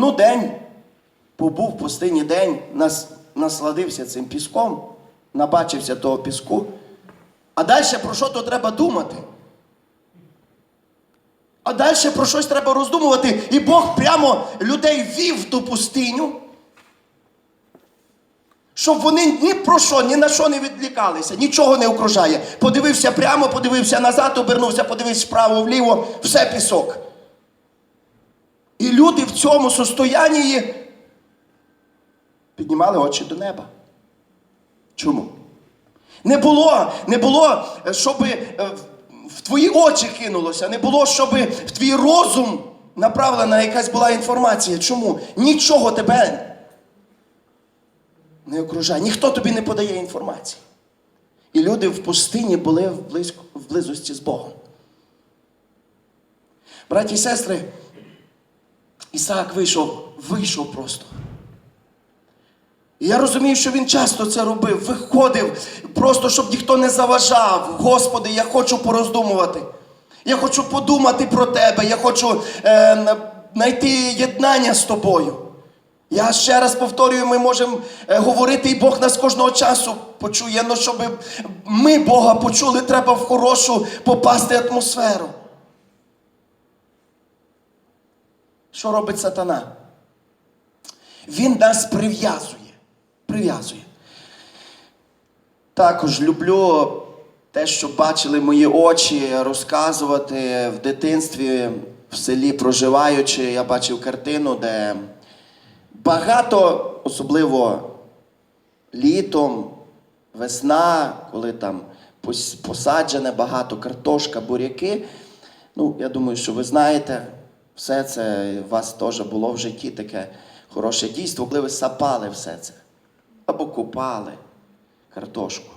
Ну, день побув в пустині день, нас, насладився цим піском, набачився того піску. А далі про що то треба думати? А далі про щось треба роздумувати. І Бог прямо людей вів в ту пустиню, щоб вони ні про що, ні на що не відлікалися, нічого не окружає. Подивився прямо, подивився назад, обернувся, подивився вправо, вліво, все пісок. І люди в цьому состоянні піднімали очі до неба. Чому? Не було, не було, щоб в твої очі кинулося, не було, щоб в твій розум направлена якась була інформація. Чому? Нічого тебе не окружає, ніхто тобі не подає інформації. І люди в пустині були в, близько, в близості з Богом. Браті і сестри, Ісаак вийшов, вийшов просто. І я розумію, що він часто це робив, виходив, просто щоб ніхто не заважав. Господи, я хочу пороздумувати. Я хочу подумати про тебе, я хочу е, знайти єднання з тобою. Я ще раз повторюю, ми можемо е, говорити, і Бог нас кожного часу почує. але щоб ми Бога почули, треба в хорошу попасти атмосферу. Що робить сатана? Він нас прив'язує. Прив'язує. Також люблю те, що бачили мої очі, розказувати в дитинстві, в селі проживаючи, я бачив картину, де багато, особливо літом, весна, коли там посаджене багато картошка, буряки. Ну, я думаю, що ви знаєте, все це у вас теж було в житті таке хороше дійство, коли ви сапали все це. Або купали картошку.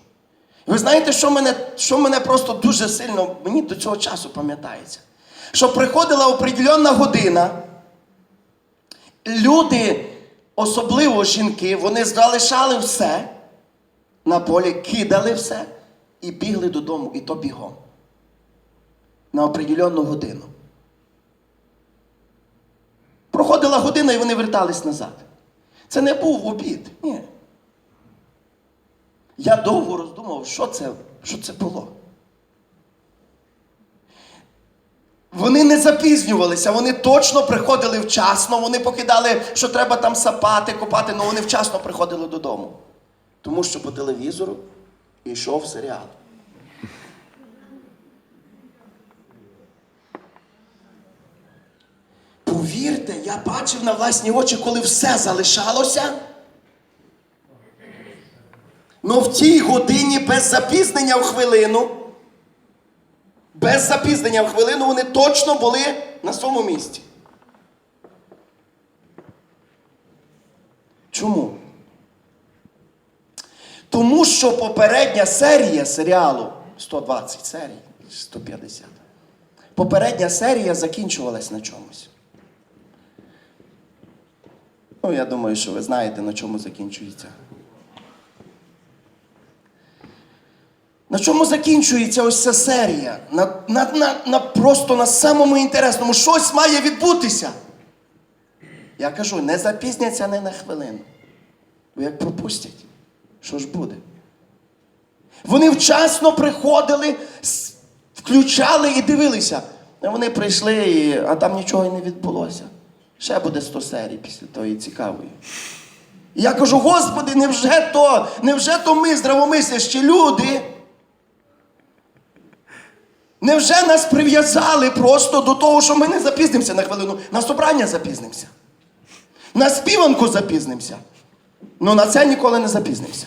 І ви знаєте, що мене, що мене просто дуже сильно, мені до цього часу пам'ятається. Що приходила определенна година, люди, особливо жінки, вони залишали все на полі, кидали все і бігли додому, і то бігом. На определенну годину. Проходила година і вони вертались назад. Це не був обід. Ні. Я довго роздумав, що це, що це було. Вони не запізнювалися, вони точно приходили вчасно, вони покидали, що треба там сапати, копати, але вони вчасно приходили додому. Тому що по телевізору йшов серіал. Повірте, я бачив на власні очі, коли все залишалося. Ну в тій годині без запізнення в хвилину, без запізнення в хвилину вони точно були на своєму місці. Чому? Тому що попередня серія серіалу 120 серій, 150. Попередня серія закінчувалась на чомусь. Ну, я думаю, що ви знаєте, на чому закінчується. На чому закінчується ось ця серія? На, на, на, на просто на самому інтересному. Щось має відбутися. Я кажу, не запізняться не на хвилину. Бо як пропустять, що ж буде? Вони вчасно приходили, включали і дивилися. Вони прийшли, а там нічого і не відбулося. Ще буде 100 серій після тої цікавої. І я кажу, Господи, невже то, невже то ми здравомислящі люди? Невже нас прив'язали просто до того, що ми не запізнимося на хвилину, на собрання запізнимося? На співанку запізнимося. Ну на це ніколи не запізнимося.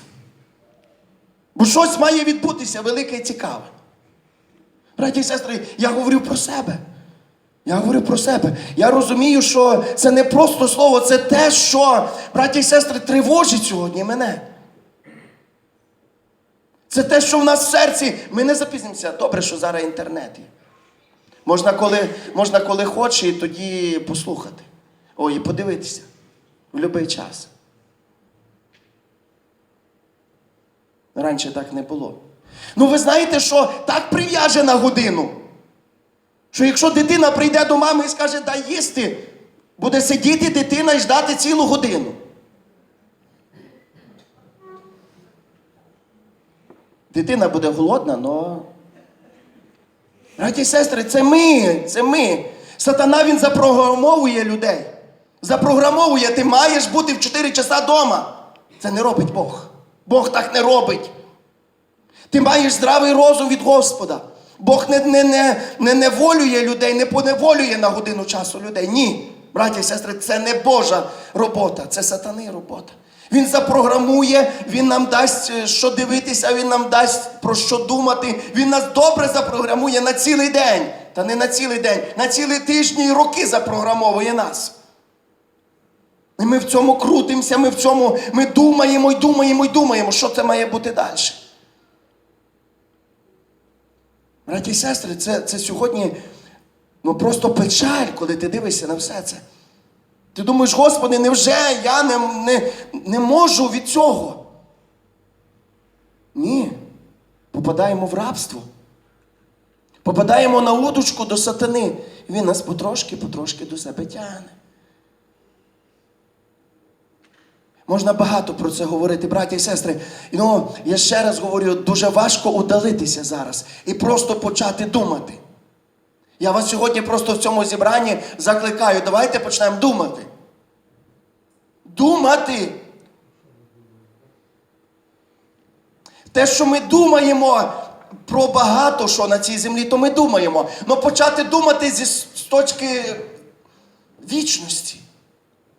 Бо щось має відбутися велике і цікаве. Браті і сестри, я говорю про себе. Я говорю про себе. Я розумію, що це не просто слово, це те, що, браті і сестри, тривожить сьогодні мене. Це те, що в нас в серці. Ми не запізнимося. Добре, що зараз інтернет є. Можна коли, можна коли хоче, і тоді послухати. Ой, і подивитися. В будь-який час. Раніше так не було. Ну, ви знаєте, що так прив'яже на годину. Що якщо дитина прийде до мами і скаже, дай їсти, Буде сидіти дитина і ждати цілу годину. Дитина буде голодна, але. Браті і сестри, це ми, це ми. Сатана він запрограмовує людей. Запрограмовує, ти маєш бути в 4 часа вдома. Це не робить Бог. Бог так не робить. Ти маєш здравий розум від Господа. Бог не, не, не, не неволює людей, не поневолює на годину часу людей. Ні, браті і сестри, це не Божа робота, це сатани робота. Він запрограмує, він нам дасть е, що дивитися, він нам дасть про що думати. Він нас добре запрограмує на цілий день. Та не на цілий день, на цілі тижні і роки запрограмовує нас. І ми в цьому крутимося, ми в цьому ми думаємо і думаємо і думаємо, що це має бути далі. Браті і сестри, це, це сьогодні ну, просто печаль, коли ти дивишся на все це. Ти думаєш, Господи, невже я не, не, не можу від цього? Ні. Попадаємо в рабство. Попадаємо на удочку до сатани. Він нас потрошки-потрошки до себе тягне. Можна багато про це говорити, браті і сестри. Ну, я ще раз говорю, дуже важко удалитися зараз і просто почати думати. Я вас сьогодні просто в цьому зібранні закликаю, давайте почнемо думати. Думати. Те, що ми думаємо про багато що на цій землі, то ми думаємо. Але почати думати зі, з точки вічності,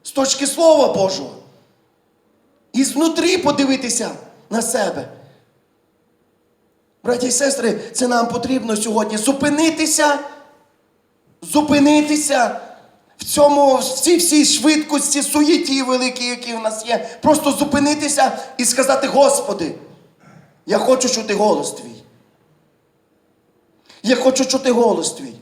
з точки Слова Божого. І знутрі подивитися на себе. Браті і сестри, це нам потрібно сьогодні зупинитися, зупинитися в цьому, в цій всій швидкості, суєті великій, які в нас є. Просто зупинитися і сказати, Господи, я хочу чути голос твій. Я хочу чути голос твій.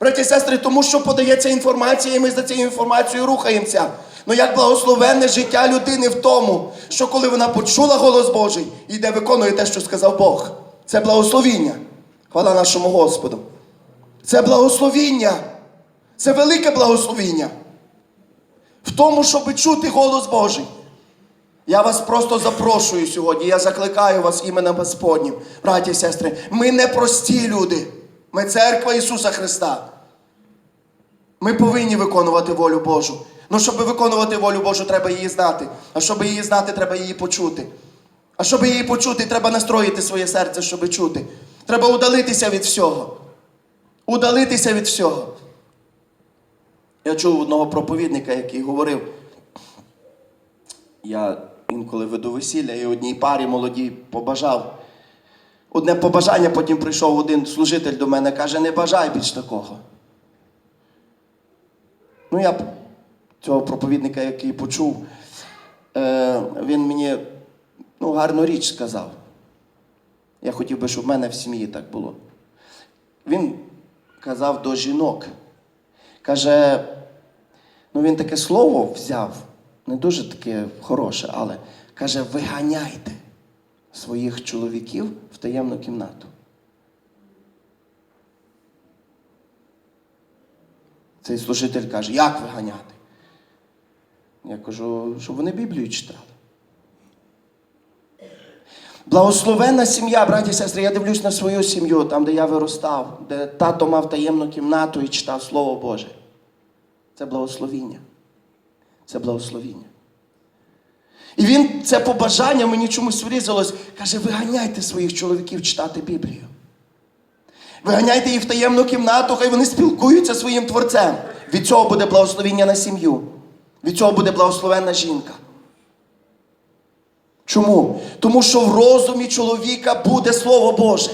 Браті і сестри, тому що подається інформація, і ми за цією інформацією рухаємося. Ну як благословенне життя людини в тому, що коли вона почула голос Божий, йде виконує те, що сказав Бог. Це благословіння. Хвала нашому Господу. Це благословіння. Це велике благословіння. В тому, щоб чути голос Божий. Я вас просто запрошую сьогодні. Я закликаю вас іменем Господнім, браті і сестри. Ми не прості люди. Ми церква Ісуса Христа. Ми повинні виконувати волю Божу. Ну, щоб виконувати волю Божу, треба її знати. А щоб її знати, треба її почути. А щоб її почути, треба настроїти своє серце, щоб чути. Треба удалитися від всього. Удалитися від всього. Я чув одного проповідника, який говорив. Я інколи веду весілля і одній парі молодій побажав. Одне побажання, потім прийшов один служитель до мене, каже, не бажай більш такого. Ну, я цього проповідника, який почув, е, він мені ну, гарну річ сказав. Я хотів би, щоб в мене в сім'ї так було. Він казав до жінок. Каже, ну він таке слово взяв, не дуже таке хороше, але каже, виганяйте своїх чоловіків в таємну кімнату. Цей служитель каже, як виганяти? Я кажу, щоб вони Біблію читали. Благословенна сім'я, браті і сестри, я дивлюсь на свою сім'ю, там, де я виростав, де тато мав таємну кімнату і читав Слово Боже. Це благословіння. Це благословіння. І він це побажання мені чомусь врізалось. Каже, виганяйте своїх чоловіків читати Біблію. Виганяйте їх в таємну кімнату, хай вони спілкуються своїм творцем. Від цього буде благословіння на сім'ю. Від цього буде благословенна жінка. Чому? Тому що в розумі чоловіка буде Слово Боже.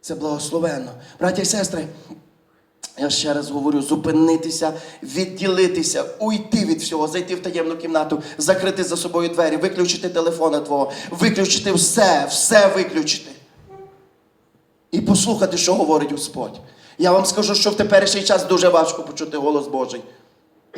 Це благословенно. Браті і сестри, я ще раз говорю, зупинитися, відділитися, уйти від всього, зайти в таємну кімнату, закрити за собою двері, виключити телефона твого, виключити все, все виключити. І послухати, що говорить Господь. Я вам скажу, що в теперішній час дуже важко почути голос Божий.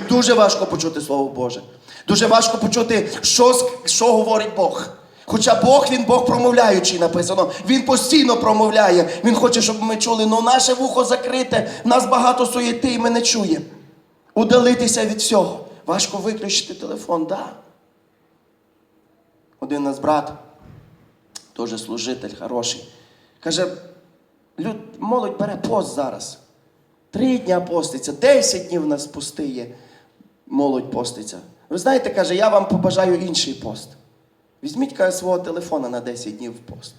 Дуже важко почути Слово Боже. Дуже важко почути, що, що говорить Бог. Хоча Бог, він Бог промовляючий написано. Він постійно промовляє. Він хоче, щоб ми чули. Ну наше вухо закрите, нас багато суєти, і ми не чуємо. Удалитися від всього. Важко виключити телефон, так. Да. Один нас брат, теж служитель хороший. Каже, люд, молодь бере пост зараз. Три дня поститься, десять днів нас пости є. Молодь поститься. Ви знаєте, каже, я вам побажаю інший пост. Візьміть каже, свого телефона на 10 днів в пост.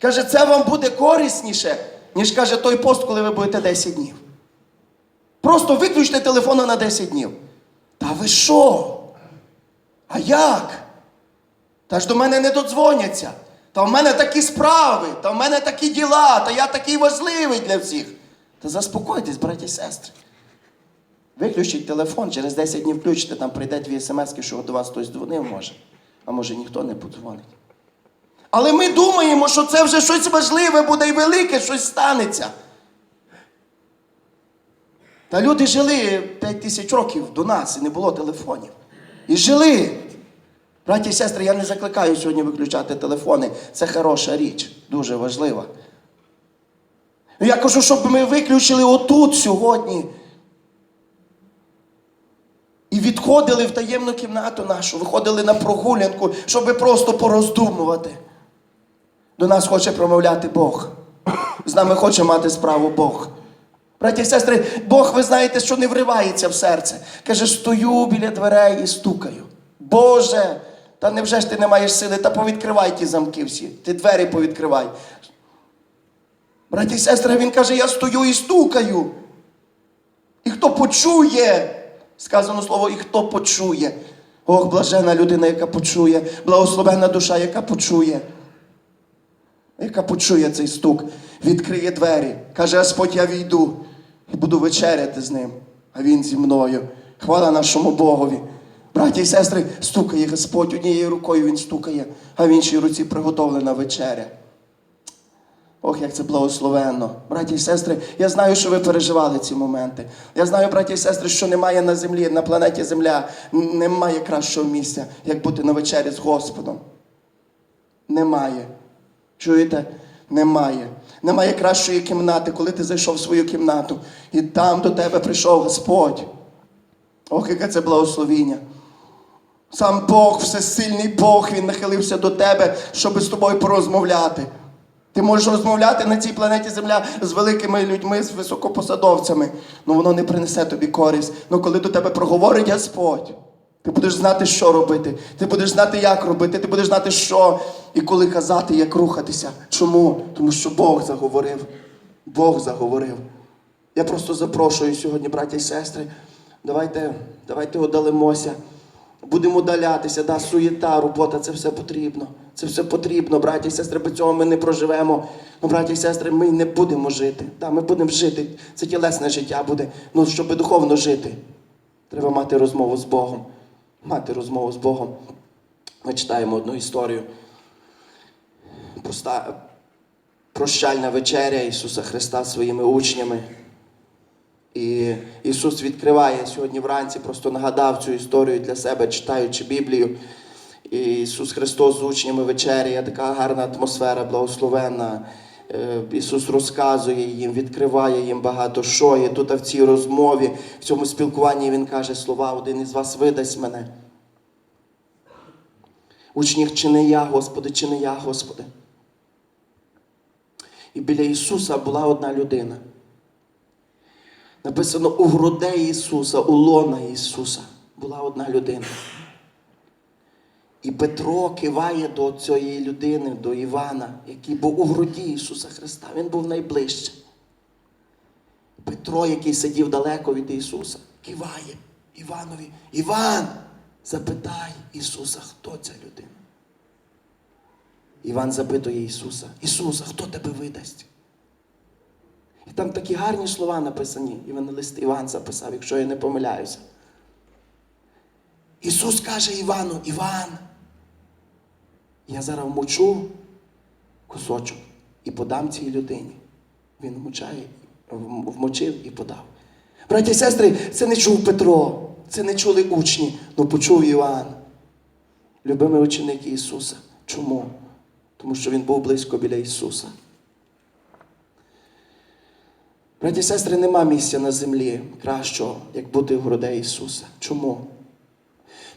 Каже, це вам буде корисніше, ніж каже той пост, коли ви будете 10 днів. Просто виключте телефона на 10 днів. Та ви що? А як? Та ж до мене не додзвоняться. Та в мене такі справи, та в мене такі діла, та я такий важливий для всіх. Та заспокойтесь, браті і сестри. Виключіть телефон, через 10 днів включите, там прийде дві смс, що до вас хтось дзвонив може. А може ніхто не подзвонить. Але ми думаємо, що це вже щось важливе буде і велике, щось станеться. Та люди жили 5 тисяч років до нас і не було телефонів. І жили. Браті і сестри, я не закликаю сьогодні виключати телефони. Це хороша річ, дуже важлива. Я кажу, щоб ми виключили отут сьогодні. І відходили в таємну кімнату нашу, виходили на прогулянку, щоб просто пороздумувати. До нас хоче промовляти Бог. З нами хоче мати справу Бог. Браті і сестри, Бог, ви знаєте, що не вривається в серце. Каже, стою біля дверей і стукаю. Боже, та невже ж ти не маєш сили? Та повідкривай ті замки всі, ти двері повідкривай. Браті і сестри, він каже, я стою і стукаю. І хто почує, сказано слово, і хто почує. Ох, блажена людина, яка почує, благословена душа, яка почує. Яка почує цей стук, відкриє двері. Каже, Господь, я війду і буду вечеряти з ним, а він зі мною. Хвала нашому Богові. Браті і сестри, стукає Господь, однією рукою він стукає, а в іншій руці приготовлена вечеря. Ох, як це благословенно. Браті і сестри, я знаю, що ви переживали ці моменти. Я знаю, браті і сестри, що немає на землі, на планеті Земля, немає кращого місця, як бути на вечері з Господом. Немає. Чуєте? Немає. Немає кращої кімнати, коли ти зайшов в свою кімнату, і там до тебе прийшов Господь. Ох, яке це благословіння. Сам Бог, всесильний Бог, Він нахилився до тебе, щоб з тобою порозмовляти. Ти можеш розмовляти на цій планеті Земля з великими людьми, з високопосадовцями, але воно не принесе тобі користь. Ну коли до тебе проговорить Господь, ти будеш знати, що робити, ти будеш знати, як робити, ти будеш знати, що і коли казати, як рухатися. Чому? Тому що Бог заговорив. Бог заговорив. Я просто запрошую сьогодні, браті і сестри, давайте, давайте одалимося. Будемо удалятися, да, суєта, робота, це все потрібно. Це все потрібно, браті і сестри, без цього ми не проживемо. Ну, браті і сестри, ми не будемо жити. Да, ми будемо жити. Це тілесне життя буде. Ну, щоб духовно жити, треба мати розмову з Богом. Мати розмову з Богом. Ми читаємо одну історію. Проста, прощальна вечеря Ісуса Христа своїми учнями. І Ісус відкриває сьогодні вранці, просто нагадав цю історію для себе, читаючи Біблію. І Ісус Христос з учнями вечеряє, така гарна атмосфера, благословенна. Е, Ісус розказує їм, відкриває їм багато що. І тут в цій розмові, в цьому спілкуванні Він каже слова, один із вас видасть мене. Учні, чи не я, Господи, чи не я, Господи. І біля Ісуса була одна людина. Написано у грудей Ісуса, у лона Ісуса була одна людина. І Петро киває до цієї людини, до Івана, який був у груді Ісуса Христа. Він був найближче. Петро, який сидів далеко від Ісуса, киває Іванові. Іван, запитай Ісуса, хто ця людина. Іван запитує Ісуса, Ісуса, хто тебе видасть? Там такі гарні слова написані. Івангелист Іван записав, якщо я не помиляюся. Ісус каже Івану, Іван, я зараз вмочу кусочок і подам цій людині. Він вмочає, вм- вмочив і подав. Браті і сестри, це не чув Петро, це не чули учні, але почув Іван. любимий ученик Ісуса. Чому? Тому що Він був близько біля Ісуса. Браті і сестри, нема місця на землі кращого, як бути в грудей Ісуса. Чому?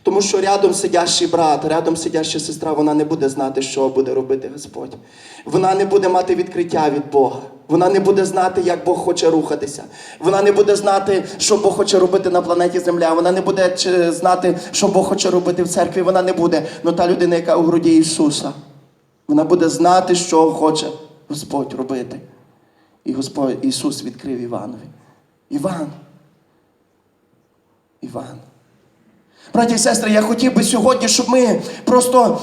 Тому що рядом сидящий брат, рядом сидяща сестра, вона не буде знати, що буде робити Господь. Вона не буде мати відкриття від Бога. Вона не буде знати, як Бог хоче рухатися. Вона не буде знати, що Бог хоче робити на планеті Земля. Вона не буде знати, що Бог хоче робити в церкві. Вона не буде. Но та людина, яка у груді Ісуса, вона буде знати, що хоче Господь робити. І Господь Ісус відкрив Іванові. Іван. Іван. Браті і сестри, я хотів би сьогодні, щоб ми просто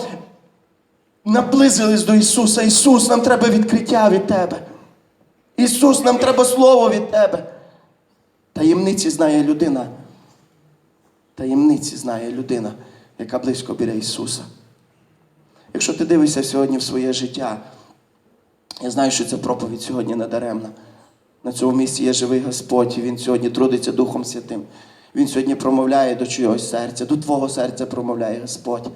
наблизились до Ісуса. Ісус, нам треба відкриття від Тебе. Ісус, нам треба Слово від Тебе. Таємниці знає людина. Таємниці знає людина, яка близько біля Ісуса. Якщо ти дивишся сьогодні в своє життя, я знаю, що ця проповідь сьогодні надаремна. На цьому місці є живий Господь, і Він сьогодні трудиться Духом Святим. Він сьогодні промовляє до чогось серця, до твого серця промовляє Господь.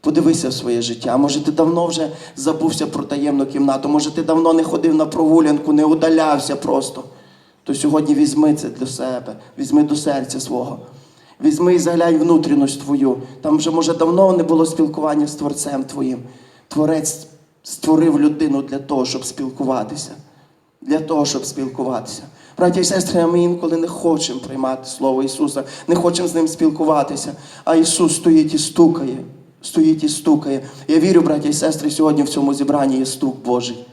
Подивися в своє життя. Може, ти давно вже забувся про таємну кімнату, може, ти давно не ходив на прогулянку, не удалявся просто. То сьогодні візьми це для себе, візьми до серця свого. Візьми і заглянь внутрішність твою. Там вже, може, давно не було спілкування з Творцем Твоїм. Творець створив людину для того, щоб спілкуватися. Для того, щоб спілкуватися. Браті і сестри, ми інколи не хочемо приймати Слово Ісуса, не хочемо з ним спілкуватися. А Ісус стоїть і стукає, стоїть і стукає. Я вірю, браті і сестри, сьогодні в цьому зібранні є стук Божий.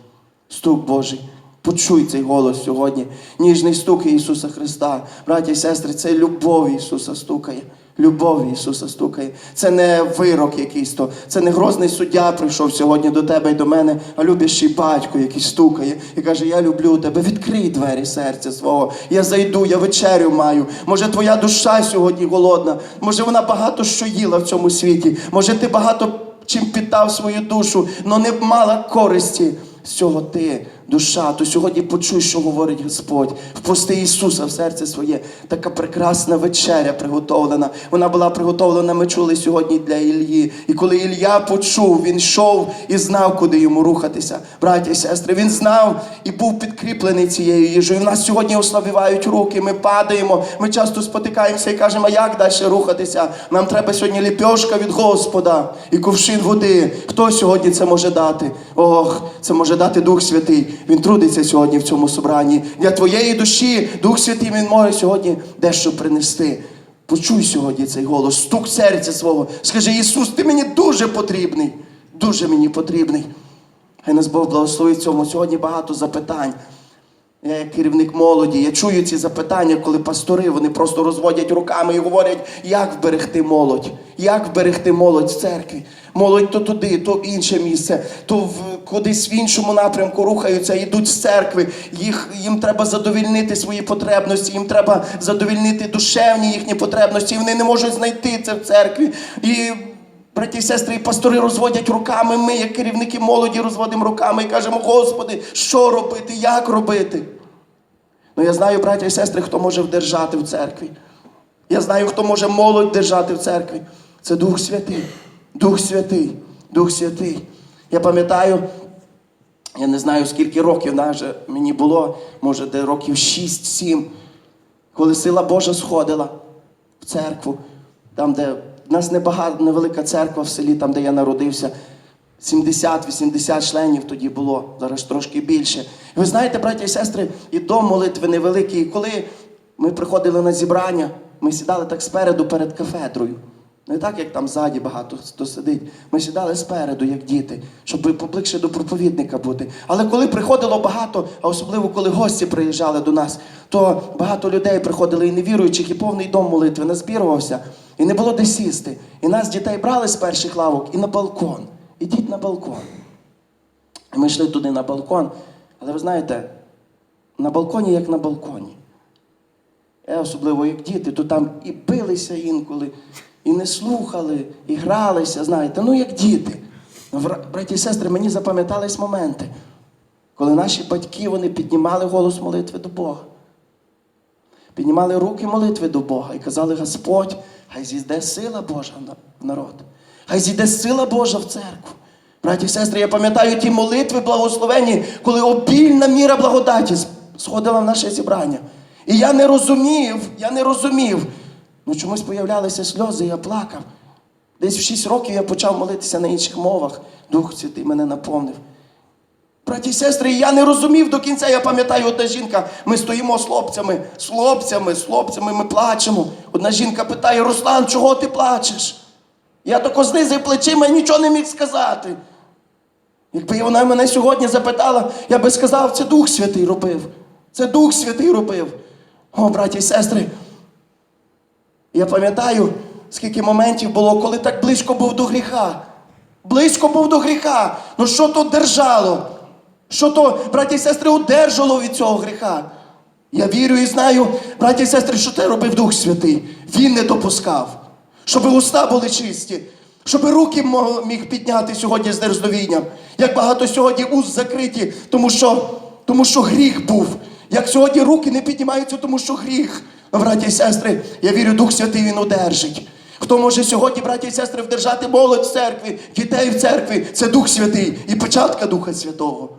Стук Божий. Почуй цей голос сьогодні. Ніжний стук Ісуса Христа. Браті і сестри, це любов Ісуса стукає. Любов Ісуса стукає. Це не вирок якийсь то, це не грозний суддя прийшов сьогодні до тебе і до мене, а любящий батько, який стукає і каже: Я люблю тебе, відкрий двері серця свого. Я зайду, я вечерю маю. Може, твоя душа сьогодні голодна, може вона багато що їла в цьому світі. Може, ти багато чим питав свою душу, але не мала користі. З цього ти, душа, то сьогодні почуй, що говорить Господь. Впусти Ісуса в серце своє. Така прекрасна вечеря приготовлена. Вона була приготовлена, ми чули сьогодні для Ілії. І коли Ілля почув, він йшов і знав, куди йому рухатися. Браті і сестри, він знав і був підкріплений цією їжею. В нас сьогодні ослабівають руки, ми падаємо, ми часто спотикаємося і кажемо, а як далі рухатися? Нам треба сьогодні ліпьошка від Господа і кувшин води. Хто сьогодні це може дати? Ох, це може дати Дух Святий. Він трудиться сьогодні в цьому собранні. Для твоєї душі Дух Святий він може сьогодні дещо принести. Почуй сьогодні цей голос, стук серця свого. Скажи, Ісус, ти мені дуже потрібний. Дуже мені потрібний. Хай нас Бог благословить цьому. Сьогодні багато запитань. Як керівник молоді, я чую ці запитання, коли пастори вони просто розводять руками і говорять, як вберегти молодь, як вберегти молодь в церкві. Молодь то туди, то в інше місце, то в кудись в іншому напрямку рухаються, йдуть з церкви. Їх, їм треба задовільнити свої потребності, їм треба задовільнити душевні їхні потребності. І вони не можуть знайти це в церкві. І Браті і сестри, і пастори розводять руками. Ми, як керівники молоді, розводимо руками і кажемо, Господи, що робити, як робити? Ну я знаю, браті і сестри, хто може вдержати в церкві. Я знаю, хто може молодь держати в церкві. Це Дух Святий. Дух Святий, Дух Святий. Я пам'ятаю, я не знаю, скільки років навіть мені було, може, де років 6-7, коли сила Божа сходила в церкву, там, де в нас небагато, невелика церква в селі, там, де я народився. 70-80 членів тоді було, зараз трошки більше. І ви знаєте, браті і сестри, і дом молитви невеликий. І коли ми приходили на зібрання, ми сідали так спереду перед кафедрою. Не так, як там ззаді багато хто сидить. Ми сідали спереду, як діти, щоб поближче до проповідника бути. Але коли приходило багато, а особливо коли гості приїжджали до нас, то багато людей приходили і невіруючих, і повний дом молитви назбірувався, і не було де сісти. І нас дітей брали з перших лавок і на балкон. Ідіть на балкон. І ми йшли туди на балкон. Але ви знаєте, на балконі як на балконі. Я особливо як діти, то там і билися інколи, і не слухали, і гралися, знаєте, ну як діти. Браті і сестри, мені запам'ятались моменти, коли наші батьки вони піднімали голос молитви до Бога. Піднімали руки молитви до Бога і казали, Господь, хай зійде сила Божа в народ. Хай зійде сила Божа в церкву. Браті і сестри, я пам'ятаю ті молитви благословені, коли обільна міра благодаті сходила в наше зібрання. І я не розумів, я не розумів. Ну чомусь появлялися сльози, я плакав. Десь в 6 років я почав молитися на інших мовах. Дух Святий мене наповнив. Браті і сестри, я не розумів до кінця. Я пам'ятаю, одна жінка, ми стоїмо з хлопцями, з хлопцями, з хлопцями, ми плачемо. Одна жінка питає: Руслан, чого ти плачеш? Я тако знизив плечима і нічого не міг сказати. Якби вона мене сьогодні запитала, я би сказав, це Дух Святий робив. Це Дух Святий робив. О, браті і сестри, я пам'ятаю, скільки моментів було, коли так близько був до гріха. Близько був до гріха. Ну що то держало? Що то, браті і сестри, удержало від цього гріха? Я вірю і знаю, браті і сестри, що це робив Дух Святий. Він не допускав, щоб уста були чисті, щоб руки міг підняти сьогодні з дерзновінням. Як багато сьогодні уст закриті, тому що, тому що гріх був. Як сьогодні руки не піднімаються, тому що гріх. Браті і сестри, я вірю, Дух Святий він удержить. Хто може сьогодні, браті і сестри, вдержати молодь в церкві, дітей в церкві, це Дух Святий і печатка Духа Святого.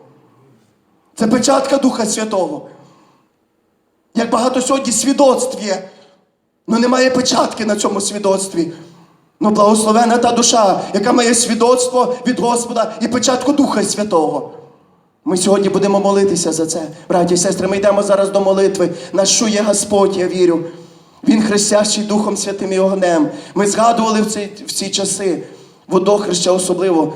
Це печатка Духа Святого. Як багато сьогодні свідоцтв є, але немає печатки на цьому свідоцтві. Ну, благословена та душа, яка має свідоцтво від Господа і печатку Духа Святого. Ми сьогодні будемо молитися за це. Браті і сестри, ми йдемо зараз до молитви. Нас чує Господь, я вірю. Він хрестящий Духом Святим і огнем. Ми згадували в ці, в ці часи, водохреща особливо,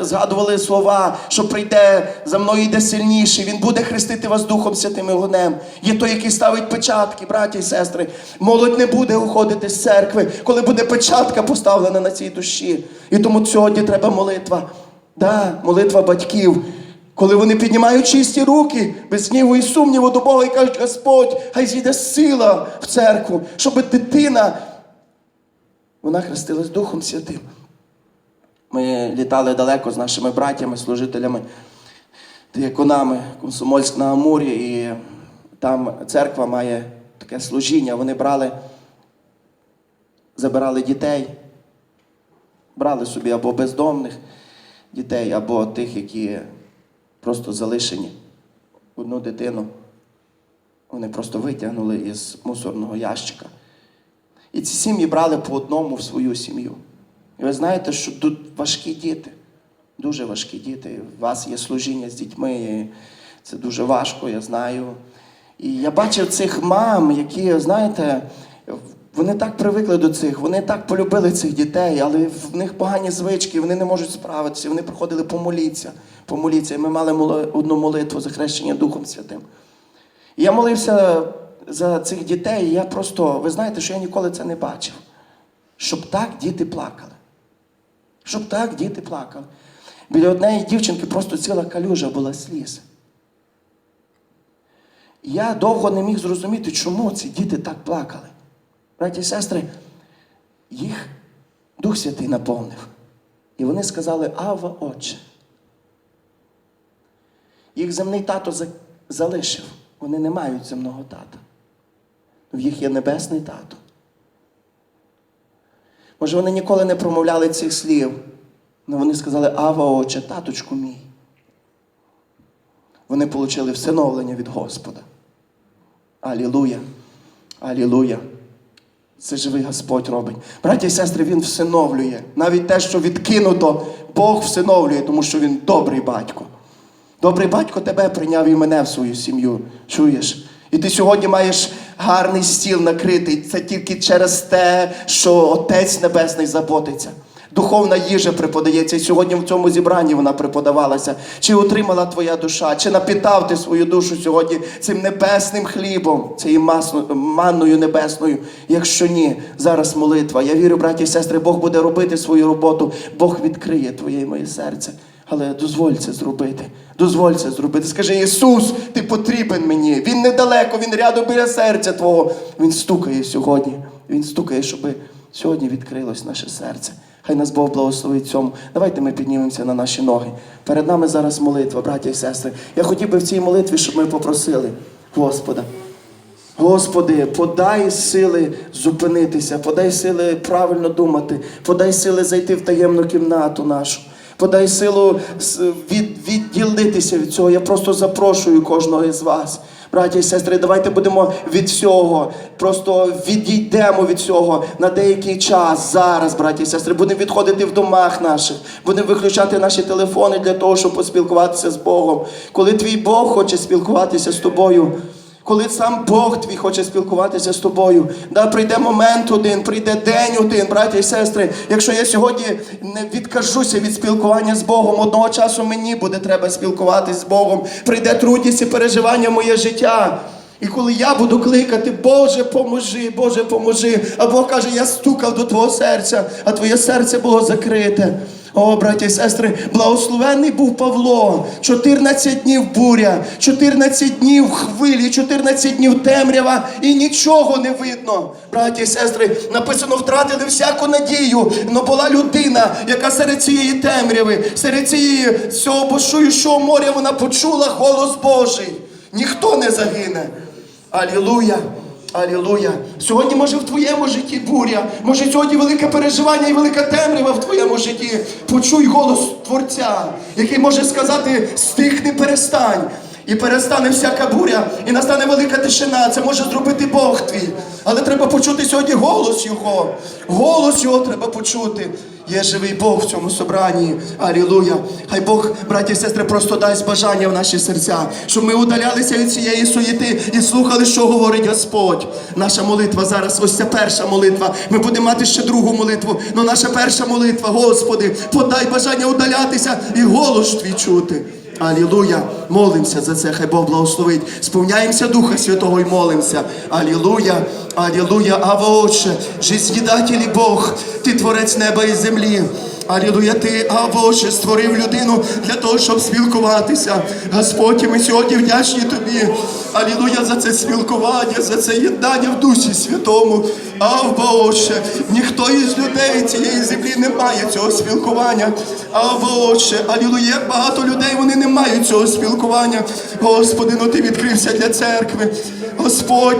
згадували слова, що прийде за мною йде сильніший. Він буде хрестити вас Духом Святим і огнем. Є той, який ставить печатки, браті і сестри. Молодь не буде уходити з церкви, коли буде печатка поставлена на цій душі. І тому сьогодні треба молитва. Да, молитва батьків. Коли вони піднімають чисті руки, без гніву і сумніву до Бога і кажуть, Господь, хай зійде сила в церкву, щоб дитина вона хрестилась Духом Святим. Ми літали далеко з нашими братями, служителями, дияконами, Комсомольськ на Амурі, і там церква має таке служіння. Вони брали, забирали дітей, брали собі або бездомних дітей, або тих, які просто залишені. Одну дитину вони просто витягнули із мусорного ящика. І ці сім'ї брали по одному в свою сім'ю. І ви знаєте, що тут важкі діти, дуже важкі діти. У вас є служіння з дітьми, і це дуже важко, я знаю. І я бачив цих мам, які, знаєте, вони так привикли до цих, вони так полюбили цих дітей, але в них погані звички, вони не можуть справитися. Вони приходили помоліться, помоліться. І ми мали одну молитву за хрещення Духом Святим. І я молився за цих дітей, і я просто, ви знаєте, що я ніколи це не бачив. Щоб так діти плакали. Щоб так діти плакали. Біля однієї дівчинки просто ціла калюжа була сліз. Я довго не міг зрозуміти, чому ці діти так плакали. Браті і сестри, їх Дух Святий наповнив. І вони сказали Ава, Отче. Їх земний тато залишив. Вони не мають земного тата. В їх є небесний тато. Може, вони ніколи не промовляли цих слів, але вони сказали Ава, Отче, таточку мій. Вони отримали всиновлення від Господа. Алілуя! Алілуя! Це живий Господь робить. Браті і сестри, Він всиновлює. Навіть те, що відкинуто, Бог всиновлює, тому що Він добрий батько. Добрий батько тебе прийняв і мене в свою сім'ю. Чуєш? І ти сьогодні маєш гарний стіл накритий. Це тільки через те, що Отець Небесний заботиться. Духовна їжа преподається. І сьогодні в цьому зібранні вона преподавалася. Чи отримала твоя душа, чи напітав ти свою душу сьогодні цим небесним хлібом, цією масно- манною небесною. Якщо ні, зараз молитва. Я вірю, браті і сестри, Бог буде робити свою роботу. Бог відкриє твоє моє серце. Але дозволь це зробити. Дозволь це зробити. Скажи, Ісус, ти потрібен мені. Він недалеко, Він рядом біля серця Твого. Він стукає сьогодні. Він стукає, щоб сьогодні відкрилось наше серце. Хай нас Бог благословить цьому. Давайте ми піднімемося на наші ноги. Перед нами зараз молитва, браті і сестри. Я хотів би в цій молитві, щоб ми попросили Господа. Господи, подай сили зупинитися, подай сили правильно думати, подай сили зайти в таємну кімнату нашу. Подай силу від, відділитися від цього. Я просто запрошую кожного із вас. Браті і сестри, давайте будемо від всього, просто відійдемо від цього на деякий час зараз, браті і сестри. Будемо відходити в домах наших, будемо виключати наші телефони для того, щоб поспілкуватися з Богом. Коли твій Бог хоче спілкуватися з тобою, коли сам Бог твій хоче спілкуватися з тобою, да, прийде момент один, прийде день один, браті і сестри. Якщо я сьогодні не відкажуся від спілкування з Богом, одного часу мені буде треба спілкуватися з Богом. Прийде трудність і переживання моє життя. І коли я буду кликати, Боже, поможи, Боже, поможи. А Бог каже, я стукав до твого серця, а твоє серце було закрите. О, браті і сестри, благословенний був Павло. 14 днів буря, 14 днів хвилі, 14 днів темрява і нічого не видно. Браті і сестри, написано, втратили всяку надію. Но була людина, яка серед цієї темряви, серед цієї цього бушуючого моря, вона почула голос Божий. Ніхто не загине. Алілуя! Алілуя! Сьогодні може в твоєму житті буря, може сьогодні велике переживання і велика темрява в твоєму житті. Почуй голос Творця, який може сказати стихни, перестань. І перестане всяка буря, і настане велика тишина. Це може зробити Бог твій. Але треба почути сьогодні голос Його. Голос Його треба почути. Є живий Бог в цьому собранні. Алілуя. Хай Бог, браті і сестри, просто дасть бажання в наші серця, щоб ми удалялися від цієї суєти і слухали, що говорить Господь. Наша молитва зараз, ось ця перша молитва. Ми будемо мати ще другу молитву. але наша перша молитва, Господи, подай бажання удалятися і голос твій чути. Алілуя! Молимося за це, хай Бог благословить. Сповняємося Духа Святого і молимося. Алілуя! Алілуя! Ава Отче, жизнєдателі Бог, Ти творець неба і землі. Алілуя, ти, а Боже, створив людину для того, щоб спілкуватися. Господь, і ми сьогодні вдячні тобі. Алілуя за це спілкування, за це єднання в Дусі Святому. А Боже, ніхто із людей цієї землі не має цього спілкування. А Боже, алілуя, багато людей вони не мають цього спілкування. Господи, ну ти відкрився для церкви. Господь.